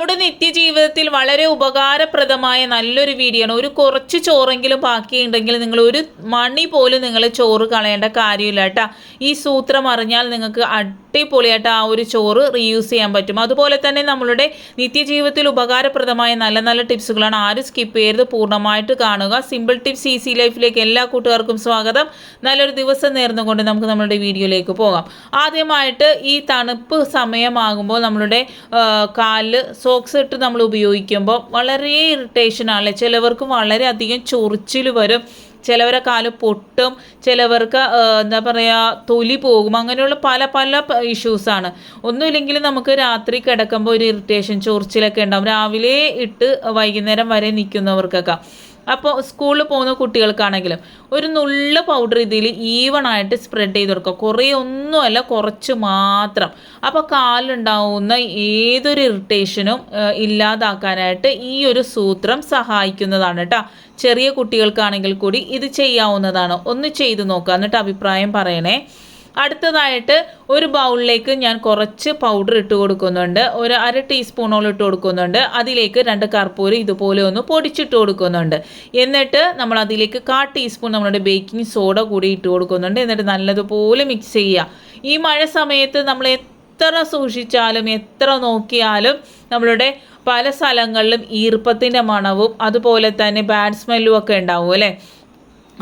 നമ്മുടെ നിത്യജീവിതത്തിൽ വളരെ ഉപകാരപ്രദമായ നല്ലൊരു വീഡിയോ ആണ്. ഒരു കുറച്ച് ചോറെങ്കിലും ബാക്കിയുണ്ടെങ്കിൽ നിങ്ങൾ ഒരു മണി പോലും നിങ്ങൾ ചോറ് കളയേണ്ട കാര്യമില്ല കേട്ടോ. ഈ സൂത്രം അറിഞ്ഞാൽ നിങ്ങൾക്ക് അടിപൊളിയായിട്ട് ആ ഒരു ചോറ് റീയൂസ് ചെയ്യാൻ പറ്റും. അതുപോലെ തന്നെ നമ്മളുടെ നിത്യജീവിതത്തിൽ ഉപകാരപ്രദമായ നല്ല നല്ല ടിപ്സുകളാണ് ആരും സ്കിപ്പ് ചെയ്യരുത്. പൂർണമായിട്ട് കാണുക. സിമ്പിൾ ടിപ്സ് ഈസി ലൈഫിലേക്ക് എല്ലാ കൂട്ടുകാർക്കും സ്വാഗതം. നല്ലൊരു ദിവസം നേർന്നുകൊണ്ട് നമുക്ക് നമ്മളുടെ വീഡിയോയിലേക്ക് പോകാം. ആദ്യമായിട്ട് ഈ തണുപ്പ് സമയമാകുമ്പോൾ നമ്മളുടെ കാലിൽ സോക്സ് ഇട്ട് നമ്മൾ ഉപയോഗിക്കുമ്പോൾ വളരെ ഇറിറ്റേഷൻ ആണല്ലേ ചിലവർക്ക് വളരെയധികം ചൊറിച്ചിൽ വരും. ചിലവരെ കാൽ പൊട്ടും ചിലവർക്ക് എന്താ പറയുക തൊലി പോകും. അങ്ങനെയുള്ള പല പല ഇഷ്യൂസാണ് ഒന്നുമില്ലെങ്കിൽ നമുക്ക് രാത്രി കിടക്കുമ്പോൾ ഒരു ഇറിറ്റേഷൻ ചൊറിച്ചിലൊക്കെ ഉണ്ടാവും. രാവിലെ ഇട്ട് വൈകുന്നേരം വരെ നിൽക്കുന്നവർക്കൊക്കെ. അപ്പോൾ സ്കൂളിൽ പോകുന്ന കുട്ടികൾക്കാണെങ്കിലും ഒരു നുള്ള പൗഡർ ഇതിൽ ഈവൺ ആയിട്ട് സ്പ്രെഡ് ചെയ്ത് കൊടുക്കുക. കുറേ ഒന്നുമല്ല കുറച്ച് മാത്രം. അപ്പോൾ കാലുണ്ടാവുന്ന ഏതൊരു ഇറിറ്റേഷനും ഇല്ലാതാക്കാനായിട്ട് ഈ ഒരു സൂത്രം സഹായിക്കുന്നതാണ് കേട്ടോ ചെറിയ കുട്ടികൾക്കാണെങ്കിൽ കൂടി ഇത് ചെയ്യാവുന്നതാണ്. ഒന്ന് ചെയ്ത് നോക്കുക എന്നിട്ട് അഭിപ്രായം പറയണേ. അടുത്തതായിട്ട് ഒരു ബൗളിലേക്ക് ഞാൻ കുറച്ച് പൗഡർ ഇട്ട് കൊടുക്കുന്നുണ്ട്. ഒരു അര ടീസ്പൂണോളം ഇട്ട് കൊടുക്കുന്നുണ്ട്. അതിലേക്ക് രണ്ട് കർപ്പൂരം ഇതുപോലെ ഒന്ന് പൊടിച്ചിട്ട് കൊടുക്കുന്നുണ്ട്. എന്നിട്ട് നമ്മൾ അതിലേക്ക് കാ ടീസ്പൂൺ നമ്മുടെ ബേക്കിംഗ് സോഡ കൂടി ഇട്ട് കൊടുക്കുന്നുണ്ട്. എന്നിട്ട് നല്ലതുപോലെ മിക്സ് ചെയ്യുക. ഈ മഴ സമയത്ത് നമ്മൾ എത്ര സൂക്ഷിച്ചാലും എത്ര നോക്കിയാലും നമ്മളുടെ പല സ്ഥലങ്ങളിലും ഈർപ്പത്തിന്റെ മണവും അതുപോലെ തന്നെ ബാഡ് സ്മെല്ലും ഒക്കെ ഉണ്ടാവും അല്ലേ?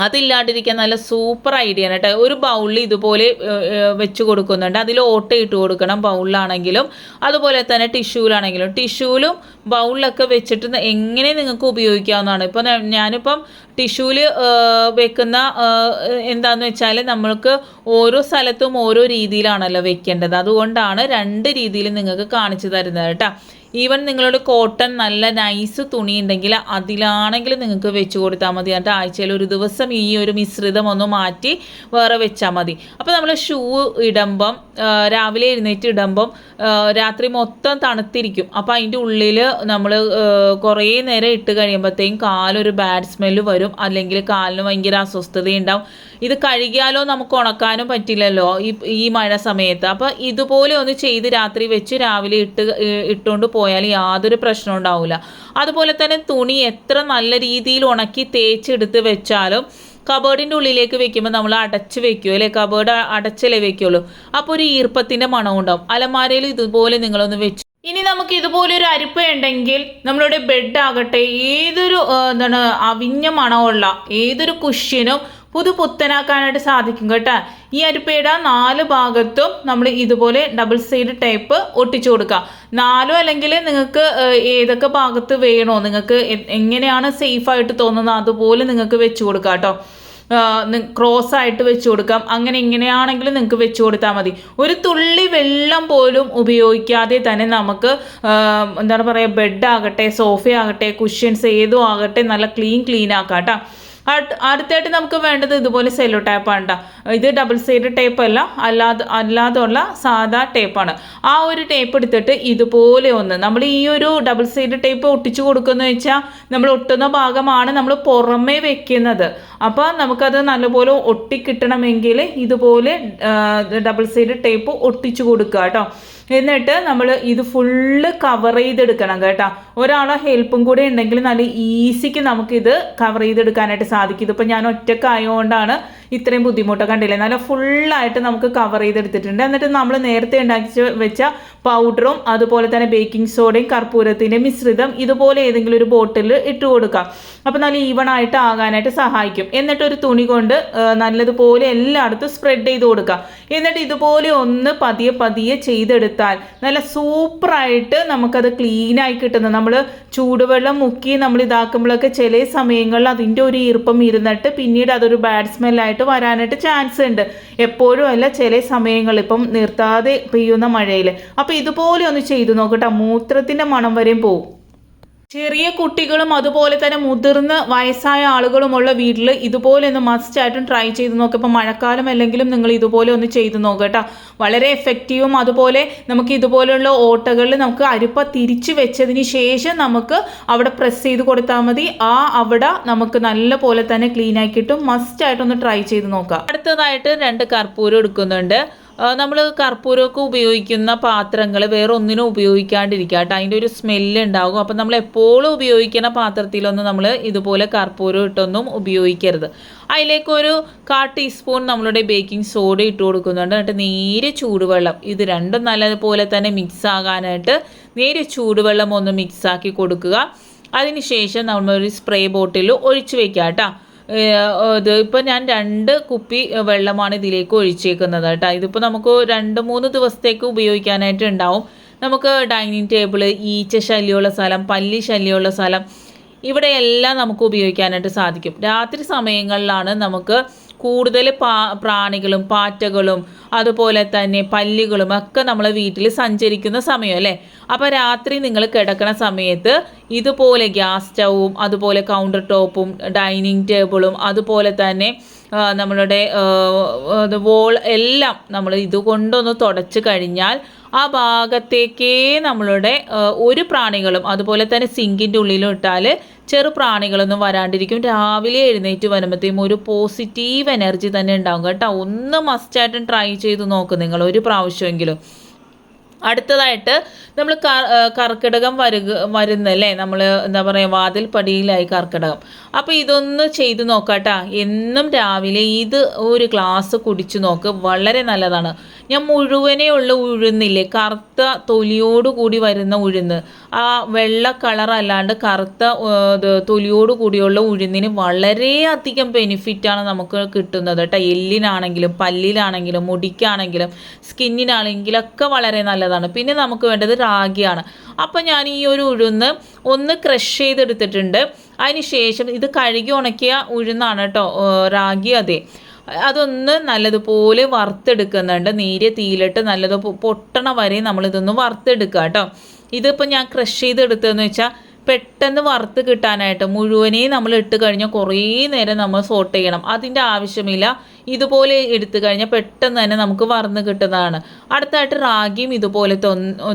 അതില്ലാണ്ടിരിക്കാൻ നല്ല സൂപ്പർ ഐഡിയ ആണ് കേട്ടോ. ഒരു ബൗളിൽ ഇതുപോലെ വെച്ച് കൊടുക്കുന്നുണ്ട്. അതിൽ ഓട്ട ഇട്ട് കൊടുക്കണം ബൗളിലാണെങ്കിലും. അതുപോലെ തന്നെ ടിഷ്യൂലാണെങ്കിലും ടിഷ്യൂലും ബൗളിലൊക്കെ വെച്ചിട്ട് എങ്ങനെ നിങ്ങൾക്ക് ഉപയോഗിക്കാവുന്നതാണ്. ഇപ്പോൾ ഞാനിപ്പം ടിഷ്യൂവിൽ വെക്കുന്ന എന്താണെന്ന് വെച്ചാൽ നമ്മൾക്ക് ഓരോ സ്ഥലത്തും ഓരോ രീതിയിലാണല്ലോ വെക്കേണ്ടത്. അതുകൊണ്ടാണ് രണ്ട് രീതിയിൽ നിങ്ങൾക്ക് കാണിച്ചു തരുന്നത് കേട്ടോ. ഈവൻ നിങ്ങളുടെ കോട്ടൺ നല്ല നൈസ് തുണി ഉണ്ടെങ്കിൽ അതിലാണെങ്കിൽ നിങ്ങൾക്ക് വെച്ച് കൊടുത്താൽ മതി. എന്നിട്ട് ആഴ്ചയിൽ ഒരു ദിവസം ഈ ഒരു മിശ്രിതം ഒന്ന് മാറ്റി വേറെ വെച്ചാൽ മതി. അപ്പോൾ നമ്മൾ ഷൂ ഇടുമ്പം രാവിലെ എഴുന്നേറ്റ് ഇടുമ്പം രാത്രി മൊത്തം തണുത്തിരിക്കും. അപ്പോൾ അതിന്റെ ഉള്ളിൽ നമ്മൾ കുറേ നേരം ഇട്ട് കഴിയുമ്പോഴത്തേക്കും കാലൊരു ബാഡ് സ്മെല്ല് വരും. അല്ലെങ്കിൽ കാലിന് ഭയങ്കര അസ്വസ്ഥതയുണ്ടാവും. ഇത് കഴുകിയാലോ നമുക്ക് ഉണക്കാനും പറ്റില്ലല്ലോ ഈ ഈ മഴ സമയത്ത്. അപ്പോൾ ഇതുപോലെ ഒന്ന് ചെയ്ത് രാത്രി വെച്ച് രാവിലെ ഇട്ട് ഇട്ടുകൊണ്ട് പോയാൽ യാതൊരു പ്രശ്നവും ഉണ്ടാവില്ല അതുപോലെ തന്നെ തുണി എത്ര നല്ല രീതിയിൽ ഉണക്കി തേച്ചെടുത്ത് വെച്ചാലും കബേർഡിന്റെ ഉള്ളിലേക്ക് വെക്കുമ്പോൾ നമ്മൾ അടച്ച് വെക്കുമോ അല്ലേ? കബേർഡ് അടച്ചല്ലേ വെക്കുള്ളൂ. അപ്പോൾ ഒരു ഈർപ്പത്തിന്റെ മണം ഉണ്ടാവും. അലമാരയിൽ ഇതുപോലെ നിങ്ങളൊന്ന് വെച്ചു ഇനി നമുക്ക് ഇതുപോലെ ഒരു അരിപ്പ ഉണ്ടെങ്കിൽ നമ്മളുടെ ബെഡ് ആകട്ടെ ഏതൊരു എന്താണ് അവിഞ്ഞ മണമുള്ള ഏതൊരു കുഷ്യനും പുതു പുത്തനാക്കാനായിട്ട് സാധിക്കും കേട്ടോ. ഈ അരിപ്പയുടെ നാല് ഭാഗത്തും നമ്മൾ ഇതുപോലെ ഡബിൾ സൈഡ് ടൈപ്പ് ഒട്ടിച്ചു കൊടുക്കുക നാലോ അല്ലെങ്കിൽ നിങ്ങൾക്ക് ഏതൊക്കെ ഭാഗത്ത് വേണോ നിങ്ങൾക്ക് എങ്ങനെയാണ് സേഫായിട്ട് തോന്നുന്നത് അതുപോലെ നിങ്ങൾക്ക് വെച്ച് കൊടുക്കാം കേട്ടോ. ക്രോസ് ആയിട്ട് വെച്ച് കൊടുക്കാം. അങ്ങനെ ഇങ്ങനെയാണെങ്കിലും നിങ്ങൾക്ക് വെച്ച് കൊടുത്താൽ മതി. ഒരു തുള്ളി വെള്ളം പോലും ഉപയോഗിക്കാതെ തന്നെ നമുക്ക് എന്താണ് പറയുക ബെഡ് ആകട്ടെ സോഫ ആകട്ടെ കുഷ്യൻസ് ഏതും ആകട്ടെ നല്ല ക്ലീൻ ക്ലീൻ ആക്കാം കേട്ടോ അടുത്തായിട്ട് നമുക്ക് വേണ്ടത് ഇതുപോലെ സെല്ലോ ടേപ്പാണ് ട്ടോ. ഇത് ഡബിൾ സൈഡ് ടേപ്പ് അല്ല അല്ലാതെ അല്ലാതുള്ള സാധാ ടേപ്പാണ് ആ ഒരു ടേപ്പ് എടുത്തിട്ട് ഇതുപോലെ ഒന്ന് നമ്മൾ ഈ ഒരു ഡബിൾ സൈഡ് ടേപ്പ് ഒട്ടിച്ചു കൊടുക്കുന്ന വെച്ചാൽ നമ്മൾ ഒട്ടുന്ന ഭാഗമാണ് നമ്മൾ പുറമേ വെക്കുന്നത്. അപ്പോൾ നമുക്കത് നല്ലപോലെ ഒട്ടിക്കിട്ടണമെങ്കിൽ ഇതുപോലെ ഡബിൾ സൈഡ് ടേപ്പ് ഒട്ടിച്ചു കൊടുക്കുക കേട്ടോ എന്നിട്ട് നമ്മൾ ഇത് ഫുള്ള് കവർ ചെയ്തെടുക്കണം കേട്ടോ. ഒരാളെ ഹെൽപ്പും കൂടെ ഉണ്ടെങ്കിൽ നല്ല ഈസിക്ക് നമുക്കിത് കവർ ചെയ്തെടുക്കാനായിട്ട് സാധിക്കും. ഇതിപ്പോൾ ഞാൻ ഒറ്റക്കായതുകൊണ്ടാണ് ഇത്രയും ബുദ്ധിമുട്ട് കണ്ടില്ലേ? നല്ല ഫുള്ളായിട്ട് നമുക്ക് കവർ ചെയ്തെടുത്തിട്ടുണ്ട്. എന്നിട്ട് നമ്മൾ നേരത്തെ ഉണ്ടാക്കി വെച്ച പൗഡറും അതുപോലെ തന്നെ ബേക്കിംഗ് സോഡയും കർപ്പൂരത്തിന്റെ മിശ്രിതം ഇതുപോലെ ഏതെങ്കിലും ഒരു ബോട്ടിൽ ഇട്ട് കൊടുക്കാം. അപ്പോൾ നല്ല ഈവൺ ആയിട്ട് ആകാനായിട്ട് സഹായിക്കും. എന്നിട്ട് ഒരു തുണി കൊണ്ട് നല്ലതുപോലെ എല്ലായിടത്തും സ്പ്രെഡ് ചെയ്ത് കൊടുക്കുക എന്നിട്ട് ഇതുപോലെ ഒന്ന് പതിയെ പതിയെ ചെയ്തെടുത്താൽ നല്ല സൂപ്പറായിട്ട് നമുക്കത് ക്ലീനായി കിട്ടുന്നത് നമ്മൾ ചൂടുവെള്ളം മുക്കി നമ്മൾ ഇതാക്കുമ്പോഴൊക്കെ ചില സമയങ്ങളിൽ അതിന്റെ ഒരു ഈർപ്പം ഇരുന്നിട്ട് പിന്നീട് അതൊരു ബാഡ് സ്മെല്ലായിട്ട് വരാനായിട്ട് ചാൻസ് ഉണ്ട്. എപ്പോഴും അല്ല ചില സമയങ്ങളിൽ ഇപ്പം നിർത്താതെ പെയ്യുന്ന മഴയിൽ. അപ്പോൾ ഇതുപോലെ ഒന്ന് ചെയ്തു നോക്കട്ടെ. മൂത്രത്തിന്റെ മണം വരെയും പോവും. ചെറിയ കുട്ടികളും അതുപോലെ തന്നെ മുതിർന്ന വയസ്സായ ആളുകളുമുള്ള വീട്ടിൽ ഇതുപോലെ ഒന്ന് മസ്റ്റ് ആയിട്ടും ട്രൈ ചെയ്ത് നോക്കുക ഇപ്പം മഴക്കാലം അല്ലെങ്കിലും നിങ്ങൾ ഇതുപോലെ ഒന്ന് ചെയ്ത് നോക്കുക കേട്ടോ. വളരെ എഫക്റ്റീവും അതുപോലെ നമുക്ക് ഇതുപോലെയുള്ള ഓട്ടകളിൽ നമുക്ക് അരിപ്പ തിരിച്ച് വെച്ചതിന് ശേഷം നമുക്ക് അവിടെ പ്രസ് ചെയ്ത് കൊടുത്താൽ മതി. ആ അവിടെ നമുക്ക് നല്ല പോലെ തന്നെ ക്ലീൻ ആക്കിയിട്ടും മസ്റ്റ് ആയിട്ടൊന്ന് ട്രൈ ചെയ്ത് നോക്കുക അടുത്തതായിട്ട് രണ്ട് കർപ്പൂരം എടുക്കുന്നുണ്ട്. നമ്മൾ കർപ്പൂരമൊക്കെ ഉപയോഗിക്കുന്ന പാത്രങ്ങൾ വേറെ ഒന്നിനും ഉപയോഗിക്കാണ്ടിരിക്കുക. കേട്ടോ അതിന്റെ ഒരു സ്മെല്ല് ഉണ്ടാകും. അപ്പം നമ്മൾ എപ്പോഴും ഉപയോഗിക്കുന്ന പാത്രത്തിലൊന്നും നമ്മൾ ഇതുപോലെ കർപ്പൂരം ഇട്ടൊന്നും ഉപയോഗിക്കരുത്. അതിലേക്ക് ഒരു കാ ടീസ്പൂൺ നമ്മളുടെ ബേക്കിംഗ് സോഡ ഇട്ട് കൊടുക്കുന്നുണ്ട്. എന്നിട്ട് നേരെ ചൂടുവെള്ളം ഇത് രണ്ടും നല്ലതുപോലെ തന്നെ മിക്സ് ആകാനായിട്ട് നേരെ ചൂടുവെള്ളം ഒന്ന് മിക്സാക്കി കൊടുക്കുക. അതിനുശേഷം നമ്മളൊരു സ്പ്രേ ബോട്ടിൽ ഒഴിച്ചു വെക്കുക കേട്ടോ. ഇത് ഇപ്പോൾ ഞാൻ രണ്ട് കുപ്പി വെള്ളമാണ് ഇതിലേക്ക് ഒഴിച്ചേക്കുന്നത് കേട്ടോ. ഇതിപ്പോൾ നമുക്ക് രണ്ട് മൂന്ന് ദിവസത്തേക്ക് ഉപയോഗിക്കാനായിട്ട് ഉണ്ടാവും. നമുക്ക് ഡൈനിങ് ടേബിൾ ഈച്ച ശല്യമുള്ള സ്ഥലം പല്ലി ശല്യമുള്ള സ്ഥലം ഇവിടെയെല്ലാം നമുക്ക് ഉപയോഗിക്കാനായിട്ട് സാധിക്കും. രാത്രി സമയങ്ങളിലാണ് നമുക്ക് കൂടുതൽ പാ പ്രാണികളും പാറ്റകളും അതുപോലെ തന്നെ പല്ലികളും ഒക്കെ നമ്മളെ വീട്ടിൽ സഞ്ചരിക്കുന്ന സമയം അല്ലേ? അപ്പോൾ രാത്രി നിങ്ങൾ കിടക്കുന്ന സമയത്ത് ഇതുപോലെ ഗ്യാസ് സ്റ്റൗവും അതുപോലെ കൗണ്ടർ ടോപ്പും ഡൈനിങ് ടേബിളും അതുപോലെ തന്നെ നമ്മളുടെ വോൾ എല്ലാം നമ്മൾ ഇതുകൊണ്ടൊന്ന് തുടച്ച് കഴിഞ്ഞാൽ ആ ഭാഗത്തേക്കേ നമ്മളുടെ ഒരു പ്രാണികളും അതുപോലെ തന്നെ സിങ്കിന്റെ ഉള്ളിലും ഇട്ടാൽ ചെറു പ്രാണികളൊന്നും വരാണ്ടിരിക്കും. രാവിലെ എഴുന്നേറ്റ് വരുമ്പോഴത്തേക്കും ഒരു പോസിറ്റീവ് എനർജി തന്നെ ഉണ്ടാകും കേട്ടോ. ഒന്ന് മസ്റ്റായിട്ടും ട്രൈ ചെയ്ത് നോക്ക് നിങ്ങൾ ഒരു പ്രാവശ്യമെങ്കിലും. അടുത്തതായിട്ട് നമ്മൾ കർക്കിടകം വരുക വരുന്നല്ലേ? നമ്മൾ എന്താ പറയുക വാതിൽ പടിയിലായി കർക്കിടകം. അപ്പോൾ ഇതൊന്ന് ചെയ്ത് നോക്കാട്ടാ എന്നും രാവിലെ ഇത് ഒരു ഗ്ലാസ് കുടിച്ചു നോക്ക്. വളരെ നല്ലതാണ്. ഞാൻ മുഴുവനേ ഉള്ള ഉഴുന്നില്ലേ? കറുത്ത തൊലിയോട് കൂടി വരുന്ന ഉഴുന്ന്. ആ വെള്ള കളർ അല്ലാണ്ട് കറുത്ത തൊലിയോട് കൂടിയുള്ള ഉഴുന്നിന് വളരെയധികം ബെനിഫിറ്റാണ് നമുക്ക് കിട്ടുന്നത് കേട്ടോ. എല്ലിനാണെങ്കിലും പല്ലിലാണെങ്കിലും മുടിക്കാണെങ്കിലും സ്കിന്നിനാണെങ്കിലും ഒക്കെ വളരെ നല്ലതാണ്. പിന്നെ നമുക്ക് വേണ്ടത് റാഗിയാണ് അപ്പം ഞാൻ ഈ ഒരു ഉഴുന്ന് ഒന്ന് ക്രഷ് ചെയ്തെടുത്തിട്ടുണ്ട്. അതിന് ശേഷം ഇത് കഴുകി ഉണക്കിയ ഉഴുന്നാണ് കേട്ടോ റാഗി അതെ. അതൊന്ന് നല്ലതുപോലെ വറുത്തെടുക്കുന്നുണ്ട്. നേരിയ തീയിലിട്ട് നല്ലത് പൊട്ടണ വരെ നമ്മളിതൊന്ന് വറുത്തെടുക്കുക കേട്ടോ. ഇതിപ്പോൾ ഞാൻ ക്രഷ് ചെയ്തെടുത്തതെന്ന് വെച്ചാൽ പെട്ടെന്ന് വറുത്ത് കിട്ടാനായിട്ട് മുഴുവനേ നമ്മൾ ഇട്ട് കഴിഞ്ഞാൽ കുറേ നേരം നമ്മൾ സോട്ട് ചെയ്യണം. അതിന്റെ ആവശ്യമില്ല. ഇതുപോലെ എടുത്തു കഴിഞ്ഞാൽ പെട്ടെന്ന് തന്നെ നമുക്ക് വറന്ന് കിട്ടുന്നതാണ്. അടുത്തായിട്ട് റാഗിയും ഇതുപോലെ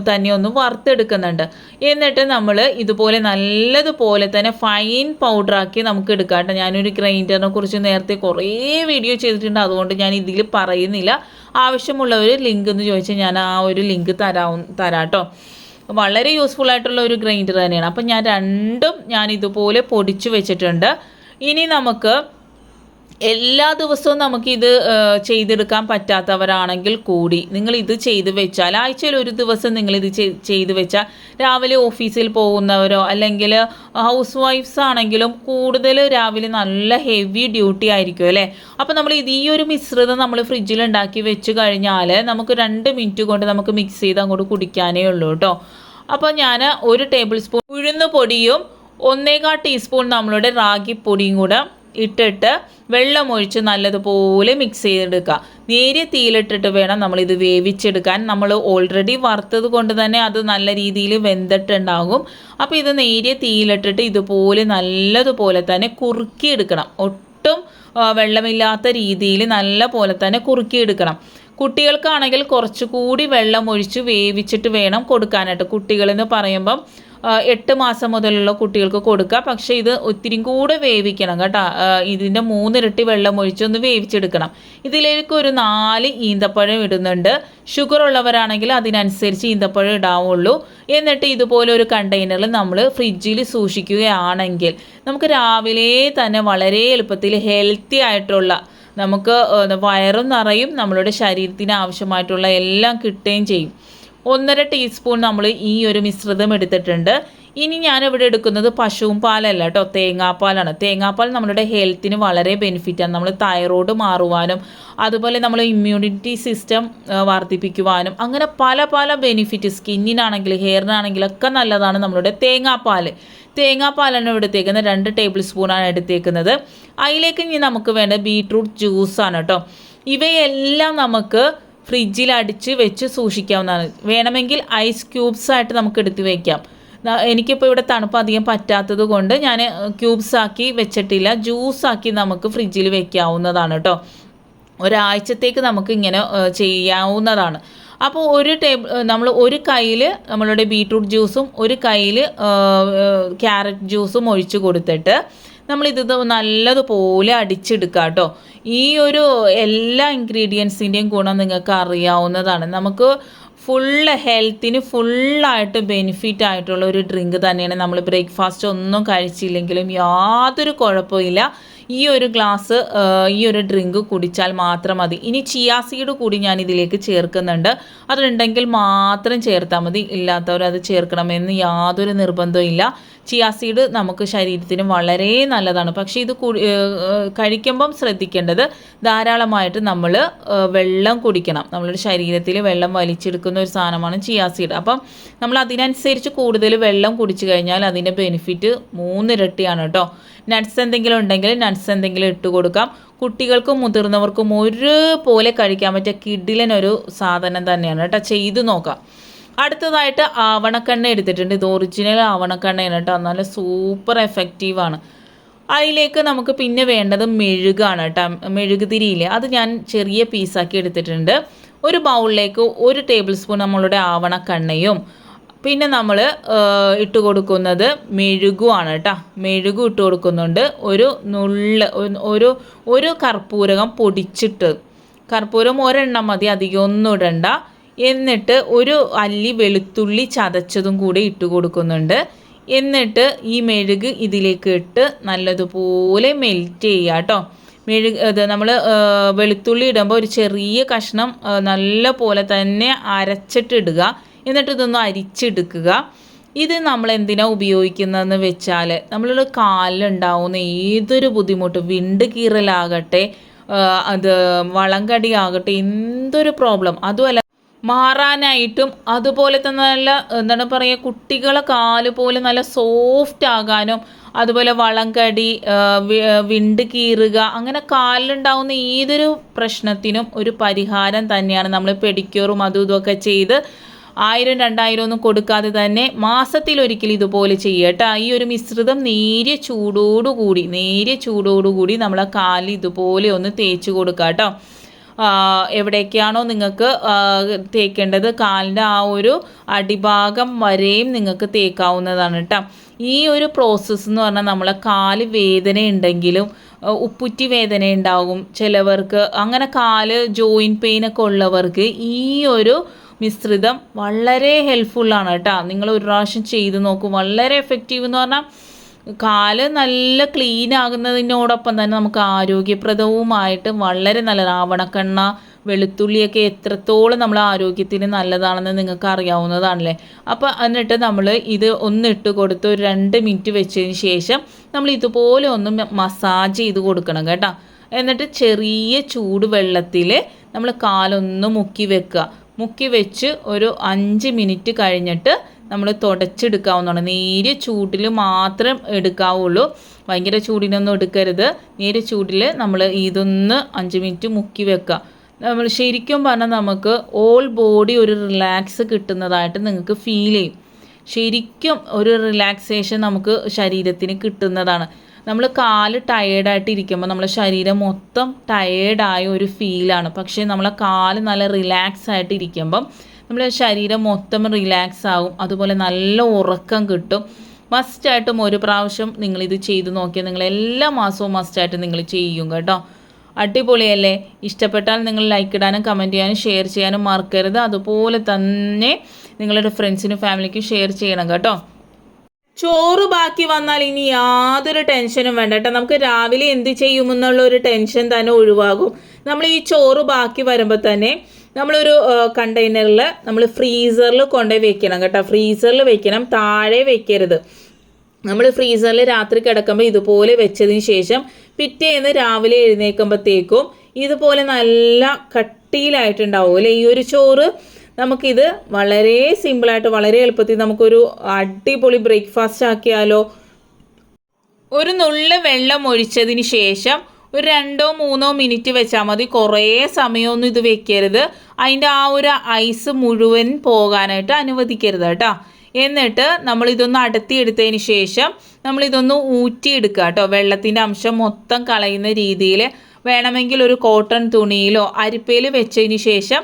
തന്നെ ഒന്ന് വറുത്തെടുക്കുന്നുണ്ട്. എന്നിട്ട് നമ്മൾ ഇതുപോലെ നല്ലതുപോലെ തന്നെ ഫൈൻ പൗഡറാക്കി നമുക്ക് എടുക്കാം കേട്ടോ. ഞാനൊരു ഗ്രൈൻഡറിനെ കുറിച്ച് നേരത്തെ കുറേ വീഡിയോ ചെയ്തിട്ടുണ്ട്. അതുകൊണ്ട് ഞാൻ ഇതിൽ പറയുന്നില്ല. ആവശ്യമുള്ളവർ ലിങ്ക് എന്ന് ചോദിച്ചാൽ ഞാൻ ആ ഒരു ലിങ്ക് തരാവും തരാം വളരെ യൂസ്ഫുൾ ആയിട്ടുള്ള ഒരു ഗ്രൈൻഡർ തന്നെയാണ്. അപ്പം ഞാൻ രണ്ടും ഞാൻ ഇതുപോലെ പൊടിച്ചു വെച്ചിട്ടുണ്ട്. ഇനി നമുക്ക് എല്ലാ ദിവസവും നമുക്കിത് ചെയ്തെടുക്കാൻ പറ്റാത്തവരാണെങ്കിൽ കൂടി നിങ്ങൾ ഇത് ചെയ്തു വെച്ചാൽ ആഴ്ചയിൽ ഒരു ദിവസം നിങ്ങൾ ഇത് ചെയ്തു വെച്ചാൽ രാവിലെ ഓഫീസിൽ പോകുന്നവരോ അല്ലെങ്കിൽ ഹൗസ് വൈഫ്സ് ആണെങ്കിലും കൂടുതൽ രാവിലെ നല്ല ഹെവി ഡ്യൂട്ടി ആയിരിക്കും അല്ലേ? അപ്പോൾ നമ്മൾ ഇത് ഈ ഒരു മിശ്രിതം നമ്മൾ ഫ്രിഡ്ജിൽ ഉണ്ടാക്കി വെച്ച് കഴിഞ്ഞാൽ നമുക്ക് രണ്ട് മിനിറ്റ് കൊണ്ട് നമുക്ക് മിക്സ് ചെയ്ത് അങ്ങോട്ട് കുടിക്കാനേ ഉള്ളൂ കേട്ടോ. അപ്പോൾ ഞാൻ ഒരു ടേബിൾ സ്പൂൺ ഉഴുന്ന് പൊടിയും ഒന്നേകാൽ ടീസ്പൂൺ നമ്മളുടെ റാഗി പൊടിയും കൂടെ ഇട്ടിട്ട് വെള്ളമൊഴിച്ച് നല്ലതുപോലെ മിക്സ് ചെയ്തെടുക്കുക. നേരിയ തീയിലിട്ടിട്ട് വേണം നമ്മളിത് വേവിച്ചെടുക്കാൻ. നമ്മൾ ഓൾറെഡി വറുത്തത് കൊണ്ട് തന്നെ അത് നല്ല രീതിയിൽ വെന്തിട്ടുണ്ടാകും. അപ്പോൾ ഇത് നേരിയ തീയിലിട്ടിട്ട് ഇതുപോലെ നല്ലതുപോലെ തന്നെ കുറുക്കിയെടുക്കണം. ഒട്ടും വെള്ളമില്ലാത്ത രീതിയിൽ നല്ല പോലെ തന്നെ കുറുക്കിയെടുക്കണം. കുട്ടികൾക്കാണെങ്കിൽ കുറച്ചുകൂടി വെള്ളം ഒഴിച്ച് വേവിച്ചിട്ട് വേണം കൊടുക്കാനായിട്ട്. കുട്ടികളെന്ന് പറയുമ്പം എട്ട് മാസം മുതലുള്ള കുട്ടികൾക്ക് കൊടുക്കുക. പക്ഷേ ഇത് ഒത്തിരി കൂടെ വേവിക്കണം കേട്ടോ. ഇതിന്റെ മൂന്നിരട്ടി വെള്ളം ഒഴിച്ചൊന്ന് വേവിച്ചെടുക്കണം. ഇതിലേക്ക് ഒരു നാല് ഈന്തപ്പഴം ഇടുന്നുണ്ട്. ഷുഗർ ഉള്ളവരാണെങ്കിൽ അതിനനുസരിച്ച് ഈന്തപ്പഴം ഇടാവുള്ളൂ. എന്നിട്ട് ഇതുപോലെ ഒരു കണ്ടെയ്നറിൽ നമ്മൾ ഫ്രിഡ്ജിൽ സൂക്ഷിക്കുകയാണെങ്കിൽ നമുക്ക് രാവിലെ തന്നെ വളരെ എളുപ്പത്തിൽ ഹെൽത്തി ആയിട്ടുള്ള നമുക്ക് വയറും നിറയും നമ്മളുടെ ശരീരത്തിന് ആവശ്യമായിട്ടുള്ള എല്ലാം കിട്ടുകയും ചെയ്യും. ഒന്നര ടീസ്പൂൺ നമ്മൾ ഈ ഒരു മിശ്രിതം എടുത്തിട്ടുണ്ട്. ഇനി ഞാനിവിടെ എടുക്കുന്നത് പശുവും പാലല്ല കേട്ടോ തേങ്ങാപ്പാലാണ്. തേങ്ങാപ്പാൽ നമ്മുടെ ഹെൽത്തിന് വളരെ ബെനിഫിറ്റാണ് നമ്മൾ തൈറോയ്ഡ് മാറുവാനും അതുപോലെ നമ്മൾ ഇമ്മ്യൂണിറ്റി സിസ്റ്റം വർദ്ധിപ്പിക്കുവാനും അങ്ങനെ പല പല ബെനിഫിറ്റ് സ്കിന്നിനാണെങ്കിൽ ഹെയറിനാണെങ്കിലും ഒക്കെ നല്ലതാണ് നമ്മളുടെ തേങ്ങാപ്പാൽ തേങ്ങാപ്പാലാണ് എടുത്തേക്കുന്നത്. രണ്ട് ടേബിൾ സ്പൂണാണ് എടുത്തേക്കുന്നത്. അതിലേക്ക് ഇനി നമുക്ക് വേണ്ട ബീട്രൂട്ട് ജ്യൂസാണ് കേട്ടോ ഇവയെല്ലാം നമുക്ക് ഫ്രിഡ്ജിൽ അടിച്ച് വെച്ച് സൂക്ഷിക്കാവുന്നതാണ്. വേണമെങ്കിൽ ഐസ് ക്യൂബ്സ് ആയിട്ട് നമുക്ക് എടുത്ത് വയ്ക്കാം എനിക്കിപ്പോൾ ഇവിടെ തണുപ്പ് അധികം പറ്റാത്തത് കൊണ്ട് ഞാൻ ക്യൂബ്സ് ആക്കി വെച്ചിട്ടില്ല. ജ്യൂസ് ആക്കി നമുക്ക് ഫ്രിഡ്ജിൽ വെക്കാവുന്നതാണ് കേട്ടോ ഒരാഴ്ചത്തേക്ക് നമുക്ക് ഇങ്ങനെ ചെയ്യാവുന്നതാണ്. അപ്പോൾ ഒരു ടേബിൾ നമ്മൾ ഒരു കയ്യിൽ നമ്മളുടെ ബീട്രൂട്ട് ജ്യൂസും ഒരു കയ്യിൽ ക്യാരറ്റ് ജ്യൂസും ഒഴിച്ച് കൊടുത്തിട്ട് നമ്മളിത് നല്ലതുപോലെ അടിച്ചെടുക്കുക കേട്ടോ ഈ ഒരു എല്ലാ ഇൻഗ്രീഡിയൻസിന്റെയും ഗുണം നിങ്ങൾക്ക് അറിയാവുന്നതാണ്. നമുക്ക് ഫുള്ള് ഹെൽത്തിന് ഫുള്ളായിട്ട് ബെനിഫിറ്റ് ആയിട്ടുള്ള ഒരു ഡ്രിങ്ക് തന്നെയാണ് നമ്മൾ ബ്രേക്ക്ഫാസ്റ്റ് ഒന്നും കഴിച്ചില്ലെങ്കിലും യാതൊരു കുഴപ്പമില്ല ഈ ഒരു ഗ്ലാസ് ഈ ഒരു ഡ്രിങ്ക് കുടിച്ചാൽ മാത്രം മതി. ഇനി ചിയാ സീഡ് കൂടി ഞാൻ ഇതിലേക്ക് ചേർക്കുന്നുണ്ട്. അതുണ്ടെങ്കിൽ മാത്രം ചേർത്താൽ മതി. ഇല്ലാത്തവർ അത് ചേർക്കണമെന്ന് യാതൊരു നിർബന്ധവും ഇല്ല. ചിയാ സീഡ് നമുക്ക് ശരീരത്തിന് വളരെ നല്ലതാണ്. പക്ഷേ ഇത് കഴിക്കുമ്പം ശ്രദ്ധിക്കേണ്ടത് ധാരാളമായിട്ട് നമ്മൾ വെള്ളം കുടിക്കണം. നമ്മളുടെ ശരീരത്തിൽ വെള്ളം വലിച്ചെടുക്കുന്ന ഒരു സാധനമാണ് ചിയാ സീഡ് അപ്പം നമ്മൾ അതിനനുസരിച്ച് കൂടുതൽ വെള്ളം കുടിച്ചു കഴിഞ്ഞാൽ അതിന്റെ ബെനിഫിറ്റ് മൂന്നിരട്ടിയാണ് കേട്ടോ. നട്ട്സ് എന്തെങ്കിലും ഉണ്ടെങ്കിൽ നട്ട്സ് എന്തെങ്കിലും ഇട്ട് കൊടുക്കാം. കുട്ടികൾക്കും മുതിർന്നവർക്കും ഒരുപോലെ കഴിക്കാൻ പറ്റിയ കിഡിലനൊരു സാധനം തന്നെയാണ് കേട്ടോ. ചെയ്ത് നോക്കാം. അടുത്തതായിട്ട് ആവണക്കണ്ണ എടുത്തിട്ടുണ്ട്. ഇത് ഒറിജിനൽ ആവണക്കണ്ണയാണ് കേട്ടോ. നല്ല സൂപ്പർ എഫക്റ്റീവാണ് അതിലേക്ക് നമുക്ക് പിന്നെ വേണ്ടത് മെഴുകാണ് കേട്ടോ. മെഴുക് തിരിയില്ലേ അത് ഞാൻ ചെറിയ പീസാക്കി എടുത്തിട്ടുണ്ട്. ഒരു ബൗളിലേക്ക് ഒരു ടേബിൾ സ്പൂൺ നമ്മളുടെ ആവണക്കണ്ണയും പിന്നെ നമ്മൾ ഇട്ട് കൊടുക്കുന്നത് മെഴുകുവാണ് കേട്ടോ. മെഴുകു ഇട്ട് കൊടുക്കുന്നുണ്ട്. ഒരു നുള്ള് ഒരു ഒരു കർപ്പൂരകം പൊടിച്ചിട്ട്. കർപ്പൂരം ഒരെണ്ണം മതി അധികമൊന്നും ഇടണ്ട. എന്നിട്ട് ഒരു അല്ലി വെളുത്തുള്ളി ചതച്ചതും കൂടി ഇട്ട് കൊടുക്കുന്നുണ്ട്. എന്നിട്ട് ഈ മെഴുക് ഇതിലേക്ക് ഇട്ട് നല്ലതുപോലെ മെൽറ്റ് ചെയ്യുക കേട്ടോ. മെഴുക് ഇത് നമ്മൾ വെളുത്തുള്ളി ഇടുമ്പോൾ ഒരു ചെറിയ കഷ്ണം നല്ല പോലെ തന്നെ അരച്ചിട്ടിടുക. എന്നിട്ട് ഇതൊന്ന് അരിച്ചെടുക്കുക. ഇത് നമ്മൾ എന്തിനാ ഉപയോഗിക്കുന്നതെന്ന് വെച്ചാൽ നമ്മളുടെ കാലിലുണ്ടാവുന്ന ഏതൊരു ബുദ്ധിമുട്ടും വിണ്ട് കീറലാകട്ടെ അത് വളം ആകട്ടെ എന്തൊരു പ്രോബ്ലം അതുമല്ല മാറാനായിട്ടും അതുപോലെ തന്നെ നല്ല എന്താണ് പറയുക കുട്ടികളെ കാൽ പോലെ നല്ല സോഫ്റ്റ് ആകാനും അതുപോലെ വളംകടി വിണ്ട് കീറുക അങ്ങനെ കാലിലുണ്ടാവുന്ന ഏതൊരു പ്രശ്നത്തിനും ഒരു പരിഹാരം തന്നെയാണ് നമ്മൾ പെഡിക്യൂറും അതും ഇതുമൊക്കെ ചെയ്ത് ആയിരം രണ്ടായിരം ഒന്നും കൊടുക്കാതെ തന്നെ മാസത്തിലൊരിക്കൽ ഇതുപോലെ ചെയ്യട്ടോ ഈ ഒരു മിശ്രിതം നേരിയ ചൂടോടുകൂടി നേരിയ ചൂടോടുകൂടി നമ്മളെ കാലിൽ ഇതുപോലെ ഒന്ന് തേച്ച് കൊടുക്കുക കേട്ടോ. എവിടേക്കാണോ നിങ്ങൾക്ക് തേക്കേണ്ടത് കാലിന്റെ ആ ഒരു അടിഭാഗം വരെയും നിങ്ങൾക്ക് തേക്കാവുന്നതാണ് കേട്ടോ. ഈ ഒരു പ്രോസസ്സ് എന്ന് പറഞ്ഞാൽ നമ്മളെ കാൽ വേദന ഉണ്ടെങ്കിലും ഉപ്പുറ്റി വേദന ഉണ്ടാകും ചിലവർക്ക്. അങ്ങനെ കാൽ ജോയിന്റ് പെയിനൊക്കെ ഉള്ളവർക്ക് ഈ ഒരു മിശ്രിതം വളരെ ഹെൽപ്ഫുള്ളാണ് കേട്ടോ. നിങ്ങൾ ഒരു പ്രാവശ്യം ചെയ്ത് നോക്കും. വളരെ എഫക്റ്റീവ് എന്ന് പറഞ്ഞാൽ കാൽ നല്ല ക്ലീൻ ആകുന്നതിനോടൊപ്പം തന്നെ നമുക്ക് ആരോഗ്യപ്രദവുമായിട്ട് വളരെ നല്ല ആവണക്കെണ്ണ വെളുത്തുള്ളിയൊക്കെ എത്രത്തോളം നമ്മൾ ആരോഗ്യത്തിന് നല്ലതാണെന്ന് നിങ്ങൾക്ക് അറിയാവുന്നതാണല്ലേ? അപ്പോൾ എന്നിട്ട് നമ്മൾ ഇത് ഒന്ന് ഇട്ട് കൊടുത്ത് ഒരു രണ്ട് മിനിറ്റ് വെച്ചതിന് ശേഷം നമ്മൾ ഇതുപോലെ ഒന്ന് മസാജ് ചെയ്ത് കൊടുക്കണം കേട്ടോ. എന്നിട്ട് ചെറിയ ചൂട് വെള്ളത്തിൽ നമ്മൾ കാലൊന്ന് മുക്കി വെക്കുക. മുക്കി വെച്ച് ഒരു അഞ്ച് മിനിറ്റ് കഴിഞ്ഞിട്ട് നമ്മൾ തുടച്ചെടുക്കാവുന്നതാണ്. നേരിയ ചൂടിൽ മാത്രം എടുക്കാവുള്ളൂ. ഭയങ്കര ചൂടിനൊന്നും എടുക്കരുത്. നേരിയ ചൂടിൽ നമ്മൾ ഇതൊന്ന് അഞ്ച് മിനിറ്റ് മുക്കി വെക്കുക നമ്മൾ ശരിക്കും പറഞ്ഞാൽ നമുക്ക് ഓൾ ബോഡി ഒരു റിലാക്സ് കിട്ടുന്നതായിട്ട് നിങ്ങൾക്ക് ഫീൽ ചെയ്യും. ശരിക്കും ഒരു റിലാക്സേഷൻ നമുക്ക് ശരീരത്തിന് കിട്ടുന്നതാണ്. നമ്മൾ കാൽ ടയേർഡായിട്ട് ഇരിക്കുമ്പോൾ നമ്മളെ ശരീരം മൊത്തം ടയേർഡായ ഒരു ഫീലാണ് പക്ഷേ നമ്മളെ കാൽ നല്ല റിലാക്സ് ആയിട്ട് ഇരിക്കുമ്പം നമ്മളെ ശരീരം മൊത്തം റിലാക്സ് ആവും. അതുപോലെ നല്ല ഉറക്കം കിട്ടും. മസ്റ്റായിട്ടും ഒരു പ്രാവശ്യം നിങ്ങളിത് ചെയ്ത് നോക്കിയാൽ നിങ്ങൾ എല്ലാ മാസവും മസ്റ്റായിട്ട് നിങ്ങൾ ചെയ്യും കേട്ടോ. അടിപൊളിയല്ലേ? ഇഷ്ടപ്പെട്ടാൽ നിങ്ങൾ ലൈക്ക് ഇടാനും കമന്റ് ചെയ്യാനും ഷെയർ ചെയ്യാനും മറക്കരുത്. അതുപോലെ തന്നെ നിങ്ങളുടെ ഫ്രണ്ട്സിനും ഫാമിലിക്കും ഷെയർ ചെയ്യണം കേട്ടോ. ചോറ് ബാക്കി വന്നാൽ ഇനി യാതൊരു ടെൻഷനും വേണ്ട കേട്ടോ. നമുക്ക് രാവിലെ എന്ത് ചെയ്യുമെന്നുള്ള ഒരു ടെൻഷൻ തന്നെ ഒഴിവാകും. നമ്മൾ ഈ ചോറ് ബാക്കി വരുമ്പോൾ തന്നെ നമ്മളൊരു കണ്ടെയ്നറിൽ നമ്മൾ ഫ്രീസറിൽ കൊണ്ടുപോയി വെക്കണം കേട്ടോ. ഫ്രീസറിൽ വെക്കണം താഴെ വെക്കരുത്. നമ്മൾ ഫ്രീസറിൽ രാത്രി കിടക്കുമ്പോൾ ഇതുപോലെ വെച്ചതിന് ശേഷം പിറ്റേന്ന് രാവിലെ എഴുന്നേൽക്കുമ്പോഴത്തേക്കും ഇതുപോലെ നല്ല കട്ടിയിലായിട്ടുണ്ടാവും അല്ലേ? ഈ ഒരു ചോറ് നമുക്കിത് വളരെ സിമ്പിളായിട്ട് വളരെ എളുപ്പത്തിൽ നമുക്കൊരു അടിപൊളി ബ്രേക്ക്ഫാസ്റ്റ് ആക്കിയാലോ. ഒരു നുള്ള വെള്ളം ഒഴിച്ചതിന് ശേഷം ഒരു രണ്ടോ മൂന്നോ മിനിറ്റ് വെച്ചാൽ മതി. കുറേ സമയമൊന്നും ഇത് വെക്കരുത്. അതിന്റെ ആ ഒരു ഐസ് മുഴുവൻ പോകാനായിട്ട് അനുവദിക്കരുത് കേട്ടോ. എന്നിട്ട് നമ്മൾ ഇതൊന്ന് അടത്തിയെടുത്തതിന് ശേഷം നമ്മളിതൊന്ന് ഊറ്റിയെടുക്കുക കേട്ടോ. വെള്ളത്തിന്റെ അംശം മൊത്തം കളയുന്ന രീതിയിൽ വേണമെങ്കിൽ ഒരു കോട്ടൺ തുണിയിലോ അരിപ്പയിൽ വെച്ചതിന് ശേഷം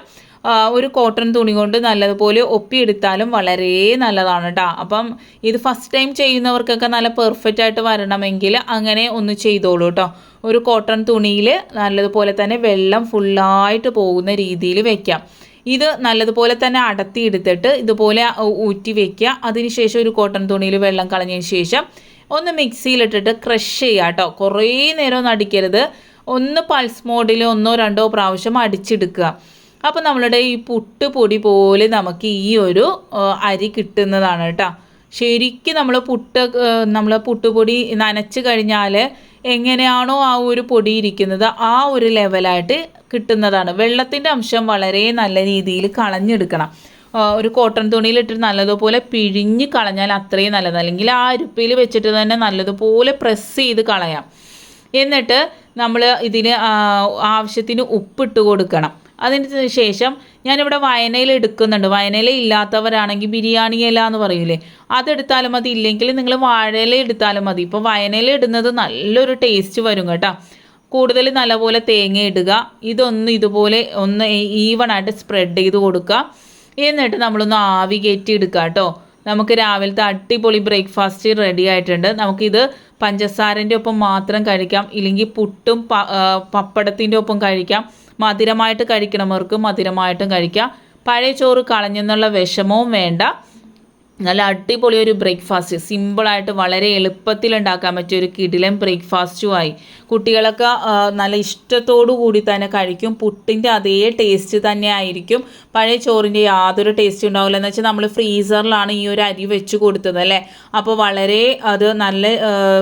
ഒരു കോട്ടൺ തുണി കൊണ്ട് നല്ലതുപോലെ ഒപ്പിയെടുത്താലും വളരെ നല്ലതാണ് കേട്ടോ അപ്പം ഇത് ഫസ്റ്റ് ടൈം ചെയ്യുന്നവർക്കൊക്കെ നല്ല പെർഫെക്റ്റ് ആയിട്ട് വരണമെങ്കിൽ അങ്ങനെ ഒന്ന് ചെയ്തോളൂ കേട്ടോ ഒരു കോട്ടൺ തുണിയിൽ നല്ലതുപോലെ തന്നെ വെള്ളം ഫുള്ളായിട്ട് പോകുന്ന രീതിയിൽ വെക്കാം. ഇത് നല്ലതുപോലെ തന്നെ അടത്തി എടുത്തിട്ട് ഇതുപോലെ ഊറ്റി വെക്കുക. അതിനുശേഷം ഒരു കോട്ടൺ തുണിയിൽ വെള്ളം കളഞ്ഞതിന് ശേഷം ഒന്ന് മിക്സിയിലിട്ടിട്ട് ക്രഷ് ചെയ്യുക കേട്ടോ കുറേ നേരം ഒന്നും അടിക്കരുത്. ഒന്ന് പൾസ് മോഡിൽ ഒന്നോ രണ്ടോ പ്രാവശ്യം അടിച്ചെടുക്കുക. അപ്പോൾ നമ്മളുടെ ഈ പുട്ട് പൊടി പോലെ നമുക്ക് ഈ ഒരു അരി കിട്ടുന്നതാണ് കേട്ടോ. ശരിക്കും നമ്മൾ പുട്ട് നമ്മൾ പുട്ടുപൊടി നനച്ച് കഴിഞ്ഞാൽ എങ്ങനെയാണോ ആ ഒരു പൊടി ഇരിക്കുന്നത് ആ ഒരു ലെവലായിട്ട് കിട്ടുന്നതാണ്. വെള്ളത്തിന്റെ അംശം വളരെ നല്ല രീതിയിൽ കളഞ്ഞെടുക്കണം. ഒരു കോട്ടൺ തുണിയിലിട്ടിട്ട് നല്ലതുപോലെ പിഴിഞ്ഞ് കളഞ്ഞാൽ അത്രയും നല്ലത്. അല്ലെങ്കിൽ ആ അരിപ്പയിൽ വെച്ചിട്ട് തന്നെ നല്ലതുപോലെ പ്രസ് ചെയ്ത് കളയാം. എന്നിട്ട് നമ്മൾ ഇതിന് ആവശ്യത്തിന് ഉപ്പിട്ട് കൊടുക്കണം. അതിന് ശേഷം ഞാനിവിടെ വയനയിൽ എടുക്കുന്നുണ്ട്. വയനയിൽ ഇല്ലാത്തവരാണെങ്കിൽ ബിരിയാണി ഇല എന്ന് പറയൂലേ? അതെടുത്താലും മതി. ഇല്ലെങ്കിൽ നിങ്ങൾ വാഴയില എടുത്താലും മതി. ഇപ്പോൾ വയനയിൽ ഇടുന്നത് നല്ലൊരു ടേസ്റ്റ് വരും കേട്ടോ. കൂടുതൽ നല്ലപോലെ തേങ്ങ ഇടുക. ഇതൊന്ന് ഇതുപോലെ ഒന്ന് ഈവൺ ആയിട്ട് സ്പ്രെഡ് ചെയ്ത് കൊടുക്കുക. എന്നിട്ട് നമ്മളൊന്ന് ആവി കയറ്റി എടുക്കുക കേട്ടോ. നമുക്ക് രാവിലത്തെ അടിപൊളി ബ്രേക്ക്ഫാസ്റ്റ് റെഡി ആയിട്ടുണ്ട്. നമുക്കിത് പഞ്ചസാരന്റെ ഒപ്പം മാത്രം കഴിക്കാം. ഇല്ലെങ്കിൽ പുട്ടും പപ്പടത്തിന്റെ ഒപ്പം കഴിക്കാം. മധുരമായിട്ട് കഴിക്കണവർക്ക് മധുരമായിട്ടും കഴിക്കാം. പഴയ ചോറ് കളഞ്ഞെന്നുള്ള വിഷമവും വേണ്ട. നല്ല അടിപൊളി ഒരു ബ്രേക്ക്ഫാസ്റ്റ്. സിമ്പിളായിട്ട് വളരെ എളുപ്പത്തിൽ ഉണ്ടാക്കാൻ പറ്റിയ ഒരു കിടിലൻ ബ്രേക്ക്ഫാസ്റ്റുമായി. കുട്ടികളൊക്കെ നല്ല ഇഷ്ടത്തോടു കൂടി തന്നെ കഴിക്കും. പുട്ടിന്റെ അതേ ടേസ്റ്റ് തന്നെ ആയിരിക്കും. പഴയ ചോറിന്റെ യാതൊരു ടേസ്റ്റ് ഉണ്ടാവില്ല. എന്ന് വെച്ചാൽ നമ്മൾ ഫ്രീസറിലാണ് ഈ ഒരു അരി വെച്ച് കൊടുത്തത് അല്ലേ? അപ്പോൾ വളരെ അത് നല്ല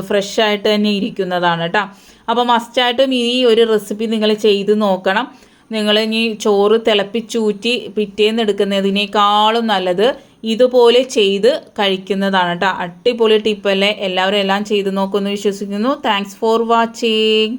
ഫ്രഷ് ആയിട്ട് തന്നെ ഇരിക്കുന്നതാണ് കേട്ടോ. അപ്പോൾ മസ്റ്റായിട്ടും ഈ ഒരു റെസിപ്പി നിങ്ങൾ ചെയ്ത് നോക്കണം. നിങ്ങൾ ഇനി ചോറ് തിളപ്പിച്ചൂറ്റി പിറ്റേന്ന് എടുക്കുന്നതിനേക്കാളും നല്ലത് ഇതുപോലെ ചെയ്ത് കഴിക്കുന്നതാണ് കേട്ടോ അടിപൊളി ടിപ്പല്ലേ എല്ലാവരും എല്ലാം ചെയ്ത് നോക്കുമെന്ന് വിശ്വസിക്കുന്നു. Thanks for watching